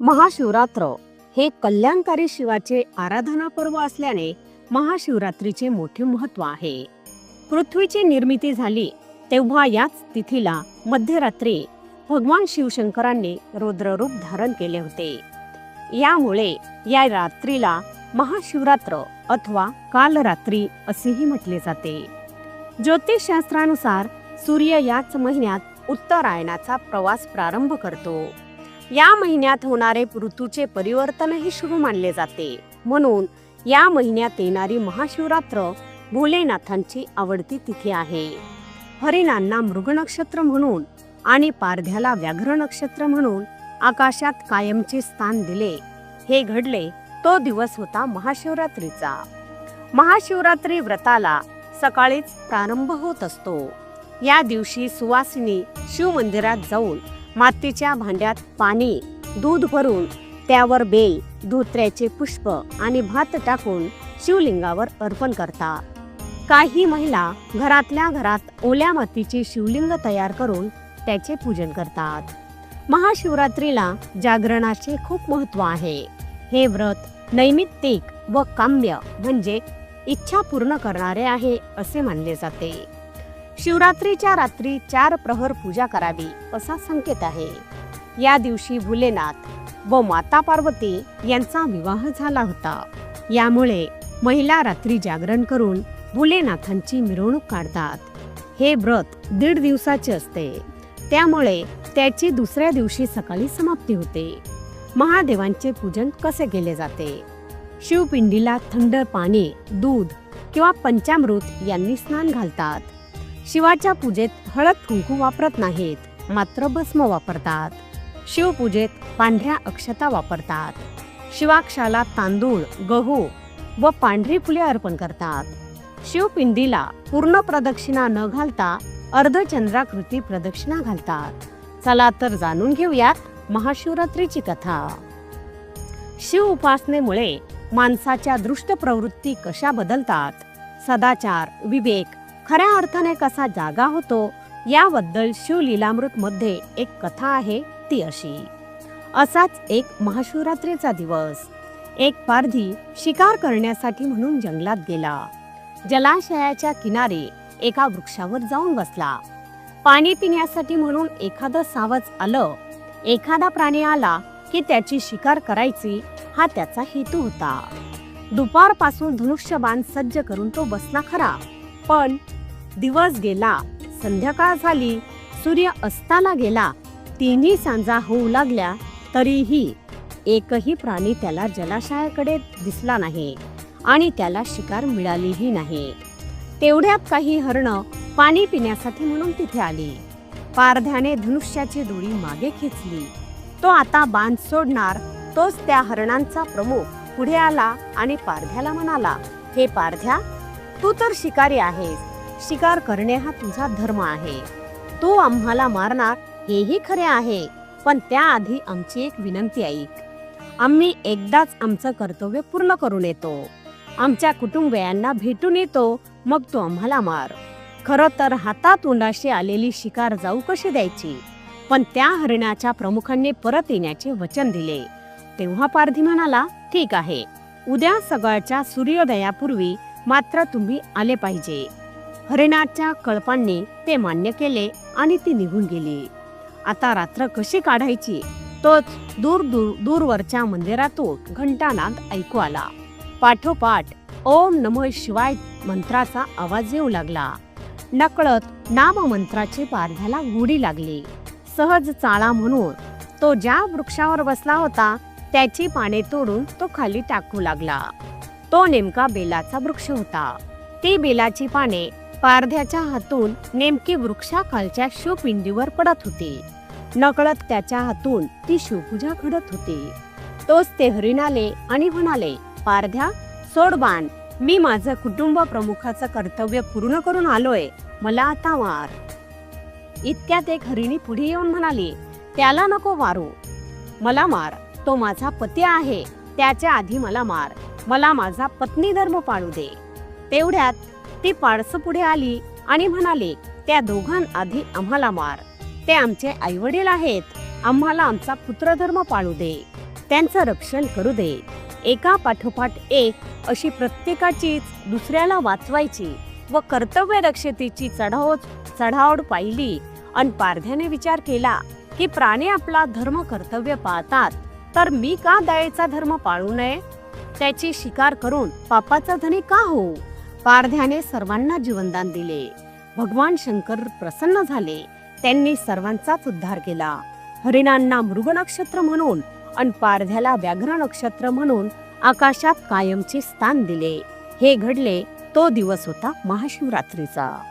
महाशिवरात्र हे कल्याणकारी शिवाचे आराधना पर्व असल्याने महाशिवरात्रीचे मोठे महत्त्व आहे. पृथ्वीची निर्मिती झाली तेव्हा याच तिथीला मध्यरात्री भगवान शिवशंकरांनी रुद्ररूप धारण केले होते. यामुळे या रात्रीला महाशिवरात्र अथवा कालरात्री असेही म्हटले जाते. ज्योतिषशास्त्रानुसार सूर्य याच महिन्यात उत्तरायणाचा प्रवास प्रारंभ करतो. या महिन्यात होणारे ऋतूचे परिवर्तनही शुभ मानले जाते. म्हणून या महिन्यात येणारी महाशिवरात्र भोलेनाथांची आवडती तिथी आहे. हरिणांना मृग नक्षत्र म्हणून आणि पारध्याला व्याघ्र नक्षत्र म्हणून आकाशात कायमचे स्थान दिले. हे घडले तो दिवस होता महाशिवरात्रीचा. महाशिवरात्री व्रताला सकाळीच प्रारंभ होत असतो. या दिवशी सुवासिनी शिवमंदिरात जाऊन मातीच्या भांड्यात पाणी दूध भरून त्यावर बेल धोत्र्याचे पुष्प आणि भात टाकून शिवलिंगावर अर्पण करतात काही महिला घरातल्या घरात ओल्या मातीचे शिवलिंग तयार करून त्याचे पूजन करतात. महाशिवरात्रीला जागरणाचे खूप महत्त्व आहे. हे व्रत नैमित्तिक व काम्य म्हणजे इच्छा पूर्ण करणारे आहे असे मानले जाते. शिवरात्रीच्या रात्री चार प्रहर पूजा करावी असा संकेत आहे. या दिवशी भुलेनाथ व माता पार्वती यांचा विवाह झाला होता. यामुळे महिला रात्री जागरण करून भोलेनाथांची मिरवणूक काढतात. हे व्रत दीड दिवसाचे असते. त्यामुळे त्याची दुसऱ्या दिवशी सकाळी समाप्ती होते. महादेवांचे पूजन कसे केले जाते? शिवपिंडीला थंड पाणी दूध किंवा पंचामृत यांनी स्नान घालतात. शिवाच्या पूजेत हळद कुंकू वापरत नाहीत मात्र भस्म वापरतात. शिवपूजेत पांढऱ्या अक्षता वापरतात. शिवाक्षाला तांदूळ गहू व पांढरी फुले अर्पण करतात. शिवपिंडीला पूर्ण प्रदक्षिणा न घालता अर्धचंद्राकृती प्रदक्षिणा घालतात. चला तर जाणून घेऊयात महाशिवरात्रीची कथा. शिव उपासनेमुळे माणसाच्या दृष्ट प्रवृत्ती कशा बदलतात? सदाचार विवेक खऱ्या अर्थाने कसा जागा होतो याबद्दल शिवलीलामृत मध्ये एक कथा आहे ती अशी. असाच एक महाशिवरात्रीचा दिवस. एक पारधी शिकार करण्यासाठी म्हणून जंगलात गेला. जलाशयाच्या किनारी एका वृक्षावर जाऊन बसला. पाणी पिण्यासाठी म्हणून एखादं सावज आलं. एखादा प्राणी आला की त्याची शिकार करायची हा त्याचा हेतू होता. दुपारपासून धनुष्यबाण सज्ज करून तो बसला खरा. पण दिवस गेला संध्याकाळ झाली सूर्य अस्ताला गेला तिन्ही सांजा होऊ लागल्या तरीही एकही प्राणी त्याला जलाशयाकडे दिसला नाही आणि त्याला शिकार मिळालीही नाही. तेवढ्यात काही हरणं पाणी पिण्यासाठी म्हणून तिथे आली. पारध्याने धनुष्याची दोरी मागे खेचली. तो आता बांध सोडणार तोच त्या हरणांचा प्रमुख पुढे आला आणि पारध्याला म्हणाला हे पारध्या तू तर शिकारी आहेस. शिकार करणे हा तुझा धर्म आहे. तू आम्हाला मारणार हेही खरे आहे. पण त्याआधी आमची एक विनंती ऐक आम्ही एकदाच आमचं कर्तव्य पूर्ण करून येतो. आमच्या कुटुंबियांना भेटून येतो मग तू आम्हाला मार. खरं तर हातातोंडाशी आलेली शिकार जाऊ कशी द्यायची? पण त्या हरिणाच्या प्रमुखांनी परत येण्याचे वचन दिले. तेव्हा पारधी म्हणाला ठीक आहे. उद्या सकाळच्या सूर्योदयापूर्वी मात्र तुम्ही आले पाहिजे. हरिणाच्या कळपांनी ते मान्य केले आणि ती निघून गेली. आता रात्र कशी काढायची? तोच दूर दूर दूरवरच्या मंदिरातून घंटानाद ऐकू आला. पाठोपाठ ओम नमः शिवाय मंत्राचा आवाज येऊ लागला. नकळत नाम मंत्राची पारध्याला गुढी लागली. सहज चाळा म्हणून तो ज्या वृक्षावर बसला होता त्याची पाने तोडून तो खाली टाकू लागला. तो नेमका बेलाचा वृक्ष होता. ती बेलाची पाने पारध्याच्या हातून नेमकी वृक्षाखालच्या शिवपिंडीवर पडत होती. नकळत त्याच्या हातून ती शिवपूजा घडत होती. तोच ते हरिणाले आणि म्हणाले पारध्या सोड बाण. मी माझं कुटुंब प्रमुखाचं कर्तव्य पूर्ण करून आलोय. मला आता मार इतक्यात एक हरिणी पुढे येऊन म्हणाली त्याला नको वारू. मला मार. तो माझा पती आहे. त्याच्या आधी मला मार. मला माझा पत्नी धर्म पाळू दे. तेवढ्यात ती पाडसं पुढे आली आणि म्हणाले त्या दोघांआधी आम्हाला मार. ते आमचे आईवडील आहेत. आम्हाला आमचा पुत्रधर्म पाळू दे. त्यांचं रक्षण करू दे. एका पाठोपाठ एक अशी प्रत्येकाचीच दुसऱ्याला वाचवायची व कर्तव्य रक्षतेची चढाव चढावड पाहिली अन पारध्याने विचार केला की प्राणी आपला धर्म कर्तव्य पाळतात. तर मी का दयेचा धर्म पाळू नये? त्याची शिकार करून पापाचा धनी का हो? पारध्याने सर्वांना जीवनदान दिले. भगवान शंकर प्रसन्न झाले. त्यांनी सर्वांचाच उद्धार केला. हरिणांना मृग नक्षत्र म्हणून अन पारध्याला व्याघ्र नक्षत्र म्हणून आकाशात कायमचे स्थान दिले. हे घडले तो दिवस होता महाशिवरात्रीचा.